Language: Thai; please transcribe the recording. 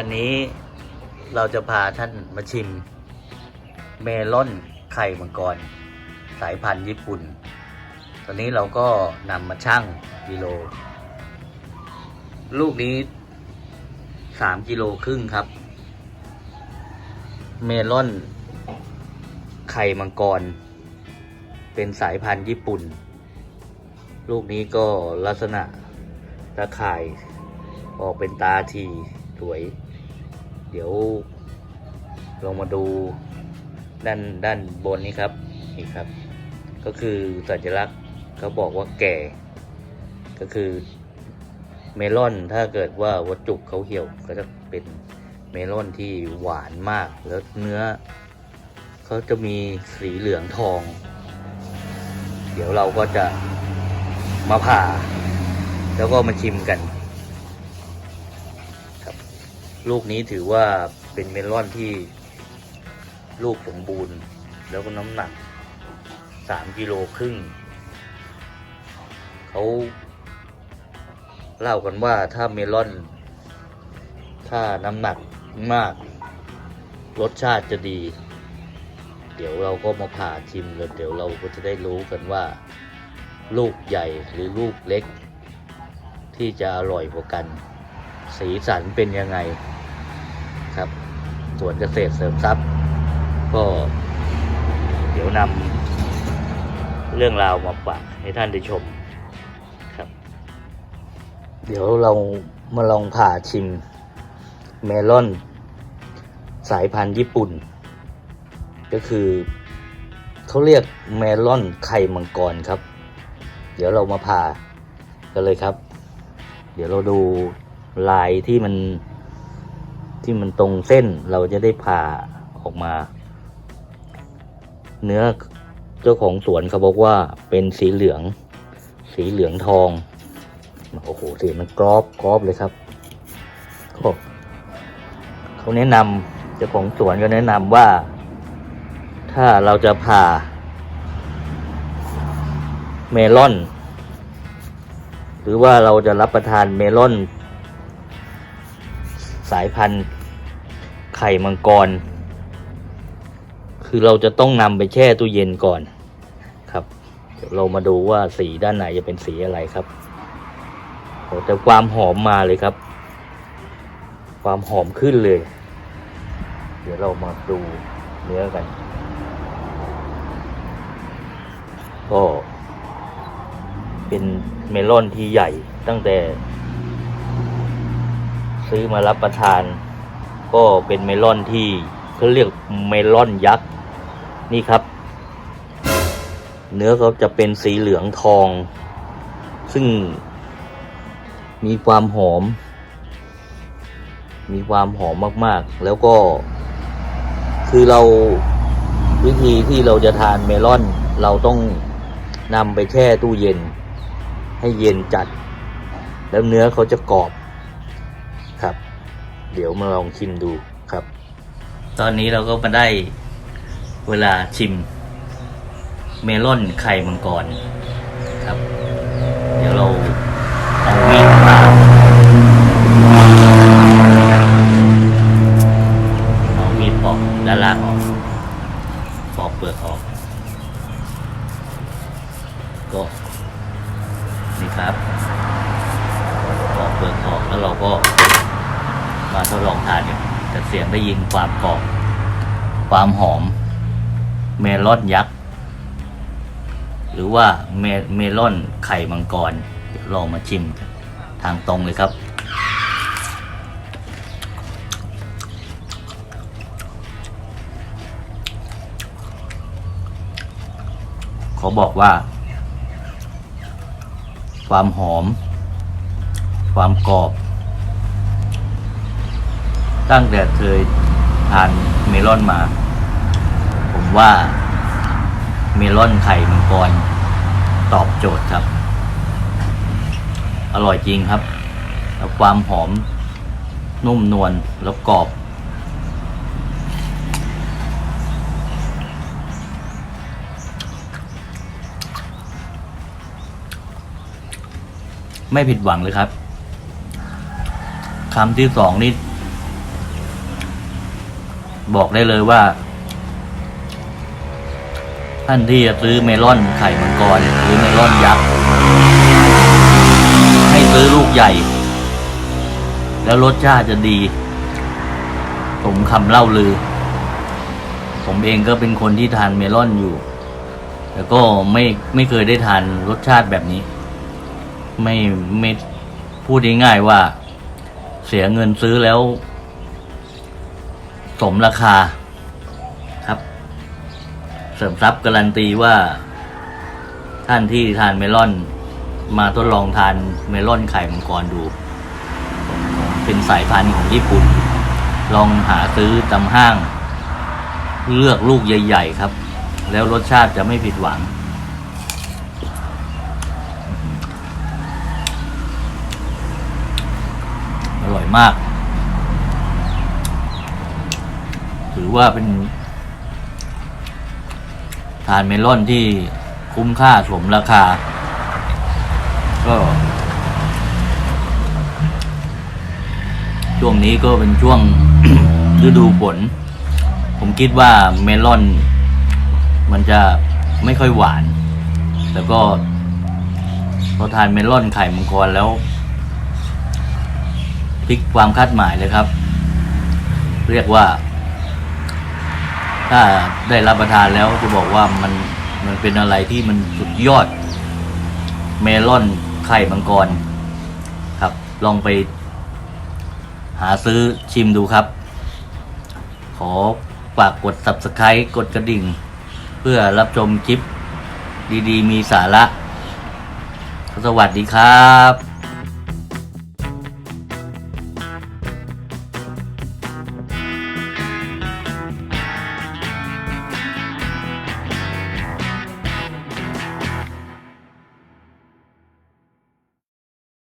วันนี้เราจะพาท่านมาชิม เมลอนไข่มังกร สายพันธุ์ญี่ปุ่น ตอนนี้เราก็นำมาชั่งกิโล ลูกนี้สามกิโลครึ่งครับ เมลอน ไข่มังกร เป็นสายพันธุ์ญี่ปุ่น ลูกนี้ก็ลักษณะตะข่ายออกเป็นตาทีสวย ดี๋ยว ลงมาดูด้านด้านบนนี้ครับนี่ครับ ก็คือสัญลักษณ์เขาบอกว่าแก่ ก็คือเมลอนถ้าเกิดว่าวัตจุกเขาเหี่ยวก็จะเป็นเมลอนที่หวานมากแล้วเนื้อเขาจะมีสีเหลืองทอง เดี๋ยวเราก็จะมาผ่า แล้วก็มาชิมกัน ลูกนี้ถือว่าเป็นเมลอนที่ลูกสมบูรณ์ แล้วก็น้ำหนักสามกิโลครึ่งเขาเล่ากันว่าถ้าเมลอน ถ้าน้ำหนักมาก รสชาติจะดี เดี๋ยวเราก็มาผ่าชิมแล้วเดี๋ยวเราก็จะได้รู้กันว่า ลูกใหญ่หรือลูกเล็ก ที่จะอร่อยกว่ากัน สีสันเป็นยังไง สวนเกษตรเสริมทรัพย์ ก็เดี๋ยวนำเรื่องราวมาฝากให้ท่านได้ชมครับ เดี๋ยวเรามาลองผ่าชิมเมลอน สายพันธุ์ญี่ปุ่น ก็คือเขาเรียกเมลอนไข่มังกรครับ เดี๋ยวเรามาผ่ากันเลยครับ เดี๋ยวเราดูลายที่มัน ที่มันตรงเส้นเราจะได้ผ่าออกมา เนื้อเจ้าของสวนเขาบอกว่าเป็นสีเหลือง สีเหลืองทองโอ้โหสีมันกรอบกรอบเลยครับเขาแนะนำเจ้าของสวนก็แนะนำว่า ถ้าเราจะผ่า เมลอน หรือว่าเราจะรับประทานเมลอน สายพันธุ์ ไข่มังกร คือเราจะต้องนำไปแช่ตู้เย็นก่อนครับ เดี๋ยวเรามาดูว่าสีด้านไหนจะเป็นสีอะไรครับโอ้แต่ความหอมมาเลยครับ ความหอมขึ้นเลย เดี๋ยวเรามาดูเนื้อกัน ก็เป็นเมลอนที่ใหญ่ตั้งแต่ ซื้อมารับประทาน ก็เป็นเมลอนที่เขาเรียกเมลอนยักษ์นี่ครับ เนื้อเขาจะเป็นสีเหลืองทอง ซึ่งมีความหอม มีความหอมมากๆ แล้วก็ คือเราวิธีที่เราจะทานเมลอน เราต้องนำไปแช่ตู้เย็น ให้เย็นจัด แล้วเนื้อเขาจะกรอบ เดี๋ยวมาลองชิมดูครับ ตอนนี้เราก็มาได้เวลาชิม เมลอนไข่มังกรครับ เดี๋ยวเราเอามีดมาเอามีดปอกด้านล่างออกปอกเปลือกออก ก็นี่ครับปอกเปลือกออกแล้วเราก็ มาทดลองทานกันแต่เสียงได้ยินความกรอบความหอม เมลอนยักษ์ หรือว่าเมเมลอนไข่มังกรเดี๋ยวลองมาชิมทางตรงเลยครับ ขอบอกว่า ความหอม ความกรอบ ตั้งแต่เคยทานเมลอนมา ผมว่าเมลอนไข่มังกรตอบโจทย์ครับ อร่อยจริงครับ แล้วความหอม นุ่มนวลแล้วกรอบ ไม่ผิดหวังเลยครับคำที่สองนี่ บอกได้เลยว่า ท่านที่จะซื้อเมลอนไข่มังกรหรือเมลอนยักษ์ให้ซื้อลูกใหญ่ แล้วรสชาติจะดี สมคำเล่าลือ ผมเองก็เป็นคนที่ทานเมลอนอยู่ แต่ก็ไม่ไม่เคยได้ทานรสชาติแบบนี้ ไม่ไม่พูดง่ายๆว่า เสียเงินซื้อแล้ว สมราคาครับ เสริมทรัพย์การันตีว่า ท่านที่ทานเมลอน มาทดลองทานเมลอนไข่มังกรดู เป็นสายพันธุ์ของญี่ปุ่น ลองหาซื้อตามห้าง เลือกลูกใหญ่ ๆ ครับ แล้วรสชาติจะไม่ผิดหวังอร่อยมาก ถือว่าเป็นทานเมลอนที่คุ้มค่าสมราคา ก็ ช่วงนี้ก็เป็นช่วงฤดูฝนผมคิดว่าเมลอน มันจะไม่ค่อยหวาน แล้วก็พอทานเมลอนไข่มังกรแล้วพลิกความคาดหมายเลยครับ เรียกว่า ถ้าได้รับประทานแล้วจะบอกว่ามันมันเป็นอะไรที่มันสุดยอด เมลอนไข่มังกร ครับ ลองไป หาซื้อชิมดูครับ ขอฝากกด subscribe กดกระดิ่ง เพื่อรับชมคลิปดีๆ มีสาระ สวัสดีครับ